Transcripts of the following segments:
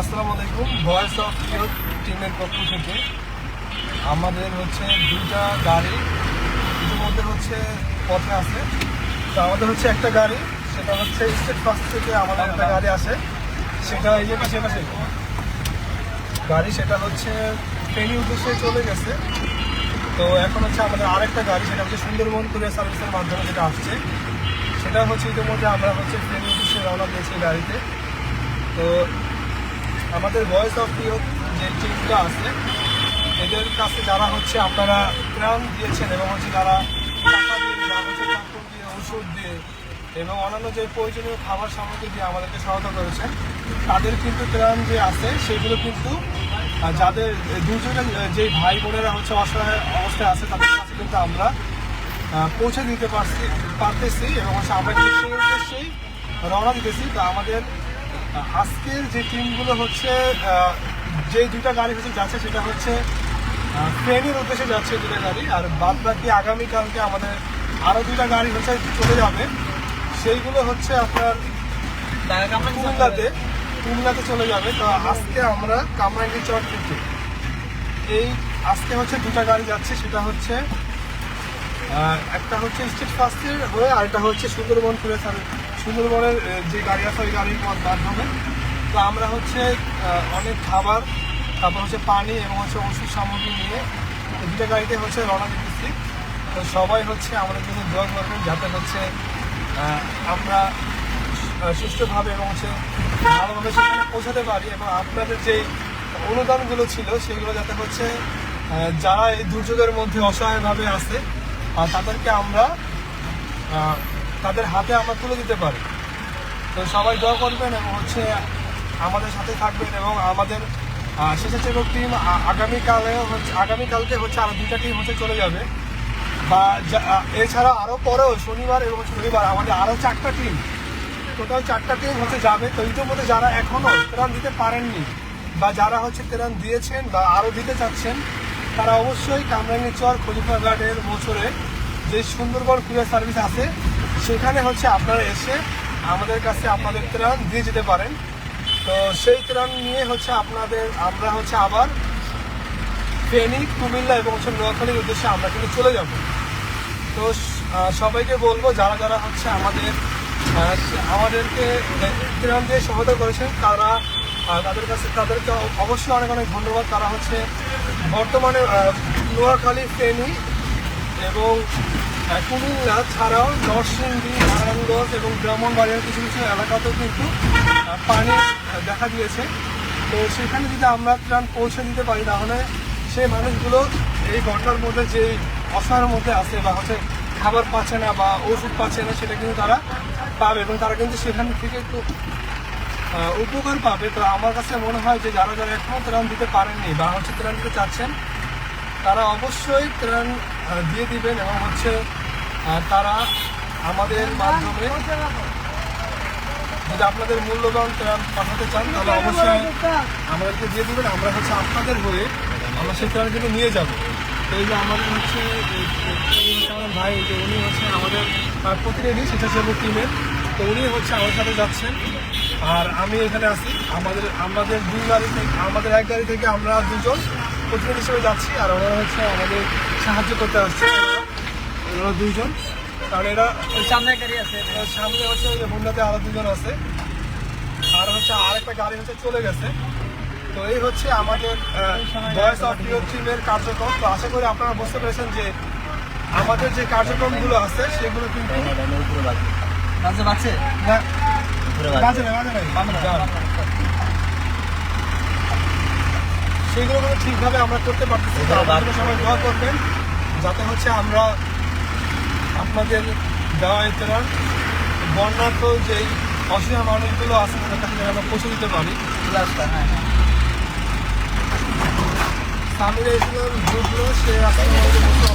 আসসালামু আলাইকুম। Voice of your টিমের পক্ষ থেকে আমাদের হচ্ছে দুইটা গাড়ি ইতিমধ্যে হচ্ছে পথে আছে। তো আমাদের হচ্ছে একটা গাড়ি, সেটা হচ্ছে স্টেট ফার্স্ট থেকে আমাদের একটা গাড়ি আসে। সেটা এই যে পাশে পাশে। গাড়ি সেটা হচ্ছে ট্রেনের উদ্দেশ্যে চলে গেছে। তো এখন হচ্ছে আমাদের আরেকটা গাড়ি, সেটা হচ্ছে সুন্দরবন কুরিয়ার সার্ভিসের মাধ্যমে যেটা আসছে। সেটা হচ্ছে ইতিমধ্যে আমরা হচ্ছে ট্রেনের উদ্দেশ্যে রওনা দিয়েছি গাড়িতে। তো আমাদের ভয়েস অফ পিও যে টিমগুলো আছে, এদের কাছে যারা হচ্ছে আপনারা ত্রাণ দিয়েছেন এবং হচ্ছে যারা দিয়ে ওষুধ দিয়ে এবং অন্যান্য যে প্রয়োজনীয় খাবার সামগ্রী দিয়ে আমাদেরকে সহায়তা করেছেন, তাদের কিন্তু ত্রাণ যে আছে, সেগুলো কিন্তু যাদের দুজনের, যে ভাই বোনেরা হচ্ছে অসহায় অবস্থায় আছে, তাদের কাছে কিন্তু আমরা পৌঁছে দিতে পারছি, পারতেছি এবং হচ্ছে আমরা সেই রওনা দিতেছি। তো আমাদের আজকের যে টিমগুলো হচ্ছে যে দুইটা গাড়ি হচ্ছে যাচ্ছে সেটা হচ্ছে ট্রেনের উদ্দেশ্যে যাচ্ছে দুটা গাড়ি, আর বাদ বাকি আগামীকালকে আমাদের আরও দুটা গাড়ি হচ্ছে চলে যাবে। সেইগুলো হচ্ছে আপনার কুমিল্লাতে কুমিল্লাতে চলে যাবে। তো আজকে আমরা কামরাঙ্গি চর থেকে এই আজকে হচ্ছে দুটা গাড়ি যাচ্ছে, সেটা হচ্ছে একটা হচ্ছে স্টেট ফার্স্টের হয়ে আর একটা হচ্ছে সুন্দরবন পুরে সুন্দরবনের যে গাড়ি আছে, ওই গাড়ির মধ্যে মাধ্যমে তো আমরা হচ্ছে অনেক খাবার, তারপর হচ্ছে পানি এবং হচ্ছে ওষুধ সামগ্রী নিয়ে দুটা গাড়িতে হচ্ছে রওনা দিতেছি। তো সবাই হচ্ছে আমাদের জন্য দোয়া করবেন যাতে হচ্ছে আমরা সুষ্ঠুভাবে এবং হচ্ছে ভালোভাবে সেখানে পৌঁছাতে পারি এবং আপনাদের যে অনুদানগুলো ছিল, সেগুলো যাতে হচ্ছে যারা এই দুর্যোগের মধ্যে অসহায়ভাবে আছে তাদেরকে আমরা তাদের হাতে আমরা তুলে দিতে পারি। তো সবাই দোয়া করবেন এবং হচ্ছে আমাদের সাথে থাকবেন এবং আমাদের স্বেচ্ছাসেবক টিম আগামীকালে হচ্ছে, আগামীকালকে হচ্ছে আরও দুইটা টিম হচ্ছে চলে যাবে। বা এছাড়া আরও পরেও শনিবার এবং শনিবার আমাদের আরও চারটা টিম টোটাল চারটা টিম হচ্ছে যাবে। তো ইতিমধ্যে যারা এখনও ত্রাণ দিতে পারেননি বা যারা হচ্ছে ত্রাণ দিয়েছেন বা আরও দিতে চাচ্ছেন, তারা অবশ্যই কামরাঙ্গীচর খলিফা গার্ডের বছরে যে সুন্দরবন কুরিয়ার সার্ভিস আছে সেখানে হচ্ছে আপনারা এসে আমাদের কাছে আপনাদের ত্রাণ দিয়ে যেতে পারেন। তো সেই ত্রাণ নিয়ে হচ্ছে আপনাদের, আমরা হচ্ছে আবার ফেনী, কুমিল্লা এবং হচ্ছে নোয়াখালীর উদ্দেশ্যে আমরা কিন্তু চলে যাব। তো সবাইকে বলব, যারা যারা হচ্ছে আমাদের আমাদেরকে ত্রাণ দিয়ে সহায়তা করেছেন, তারা তাদের কাছে, তাদেরকে অবশ্যই অনেক অনেক ধন্যবাদ। তারা হচ্ছে বর্তমানে নোয়াখালী, ফেনী এবং কুমিল্লা ছাড়াও নরসিংদী, নারায়ণগঞ্জ এবং ব্রাহ্মণবাড়িয়ার কিছু কিছু এলাকাতেও কিন্তু পানি দেখা দিয়েছে। তো সেখানে যদি আমরা ত্রাণ পৌঁছে দিতে পারি, তাহলে সেই মানুষগুলো এই ঘটনার মধ্যে যে অসহায়ের মধ্যে আছে বা হচ্ছে খাবার পাচ্ছে না বা ওষুধ পাচ্ছে না, সেটা কিন্তু তারা পাবে এবং তারা কিন্তু সেখান থেকে একটু উপকার পাবে। তো আমার কাছে মনে হয় যে যারা যারা এখনও ত্রাণ দিতে পারেননি বা হচ্ছে ত্রাণ দিতে চাচ্ছেন তারা অবশ্যই ত্রাণ দিয়ে দিবেন এবং হচ্ছে তারা আমাদের মাধ্যমে যদি আপনাদের মূল্যবান ত্রাণ পাঠাতে চান, তাহলে অবশ্যই আমাদেরকে দিয়ে দিবেন। আমরা হচ্ছে আপনাদের হয়ে আমরা সেই ত্রাণ কিন্তু নিয়ে যাব। এই যে আমাদের হচ্ছে ভাই, যে উনি হচ্ছে আমাদের প্রতিনিধি, স্বেচ্ছাসেবক টিমের। তো উনি হচ্ছে আমার সাথে যাচ্ছেন। আর আমি এখানে আছি। আমাদের আমাদের দুই গাড়ি থেকে, আমাদের এক গাড়ি থেকে আমরা দুজন প্রতিনিধি হিসেবে যাচ্ছি আর ওনারা হচ্ছে আমাদের সাহায্য করতে আসছে। ওনারা- দুইজন। কারণ এরা ওই সামনে গাড়ি আছে সামনে হচ্ছে ওই যে হোন্ডাতে আরও দুজন আছে। আর হচ্ছে আরেকটা গাড়ি হচ্ছে চলে গেছে। তো এই হচ্ছে আমাদের ভয়েস অফ ইউর টিমের কার্যক্রম। তো আশা করি আপনারা বুঝতে পেরেছেন যে আমাদের যে কার্যক্রমগুলো আছে সেগুলো কিন্তু বাজে বাজছে না, বাজে না, বাজে নাই। সেগুলো কিন্তু ঠিকভাবে আমরা করতে পারতেছি তো আপনারা সবাই দোয়া করবেন যাতে হচ্ছে আমরা আপনাদের দেওয়া ত্রাণ বন্যার্থ যেই অসুবিধা মানুষগুলো আছে তাদের কাছে আমরা পৌঁছে দিতে পারি। গ্লাসটা হ্যাঁ হ্যাঁ। সামিরা ইসলাম গ্রুপগুলো সে আমাদের মধ্যে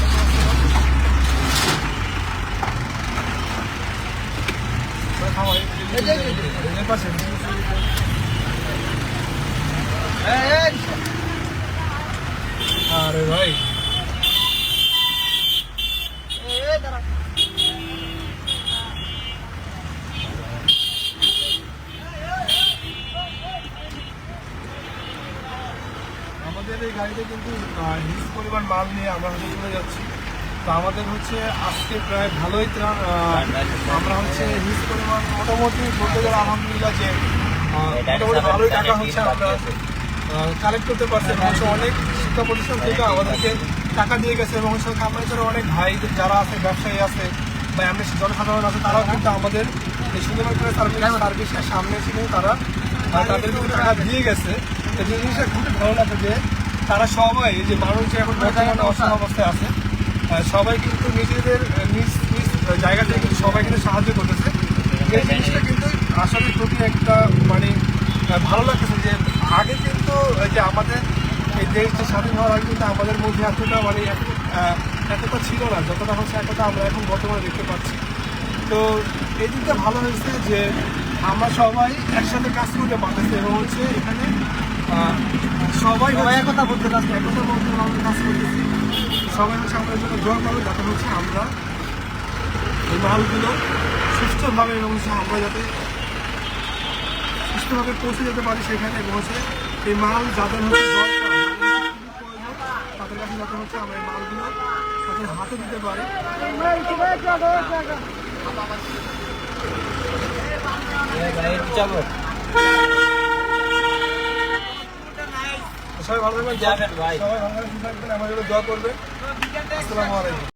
এই পাশে। এই, এই, আরে ভাই এই, এই, দাঁড়া। আমাদের এই গাড়িতে কিন্তু হিউজ পরিমাণ মাল নিয়ে আমরা হচ্ছে চলে যাচ্ছি। তো আমাদের হচ্ছে আজকে প্রায় ভালোই ত্রাণ আমরা হচ্ছে হিউজ পরিমাণ মোটামুটি বলতে গেলে আলহামদুলিল্লাহ যে মোটামুটি ভালোই টাকা হচ্ছে আমরা কালেক্ট করতে পারছি এবং অনেক শিক্ষা প্রতিষ্ঠান থেকে আমাদেরকে টাকা দিয়ে গেছে এবং হচ্ছে কামাইচার অনেক ভাই যারা আছে ব্যবসায়ী আছে বা এমনি জনসাধারণ আছে তারাও কিন্তু আমাদের এই শুধুমাত্র সার্ভিস সার্ভিসের সামনে কিন্তু তারা তাদের কিন্তু টাকা দিয়ে গেছে। যে জিনিসটা খুবই ভালো লাগে যে তারা সবাই যে মানুষ যে এখন বর্তমানে অসহায় অবস্থায় আছে। সবাই কিন্তু নিজেদের নিজ নিজ জায়গা থেকে কিন্তু সবাই কিন্তু সাহায্য করতেছে। এই জিনিসটা কিন্তু আসলে প্রতি একটা মানে ভালো লাগতেছে যে আগে কিন্তু এই যে আমাদের এই দেশটা স্বাধীন হওয়ার আগে কিন্তু আমাদের মধ্যে এতটা মানে এতটা ছিল না যতটা হচ্ছে এতটা আমরা এখন বর্তমানে দেখতে পাচ্ছি। তো এই দিকটা ভালো হয়েছে যে আমরা সবাই একসাথে কাজ করতে পারতেছি এবং হচ্ছে এখানে সবাই একতা বলতে কাজ। একতার মধ্যে আমরা কাজ করতেছি সবাই হচ্ছে আমাদের জন্য দোয়া করবে যাতে হচ্ছে আমরা এই মালগুলো সুস্থভাবে এবং হচ্ছে আমরা যাতে সুস্থভাবে পৌঁছে যেতে পারি সেখানে এবং হচ্ছে এই মাল যাদের হচ্ছে তাদের কাছে যাতে হচ্ছে আমরা এই মালগুলো তাদের হাতে দিতে পারি যাব। সবাই ভালো থাকবেন যাবেন ভাই। সবাই ভালো থাকবেন আমার জন্য দোয়া করবে আসসালামু আলাইকুম।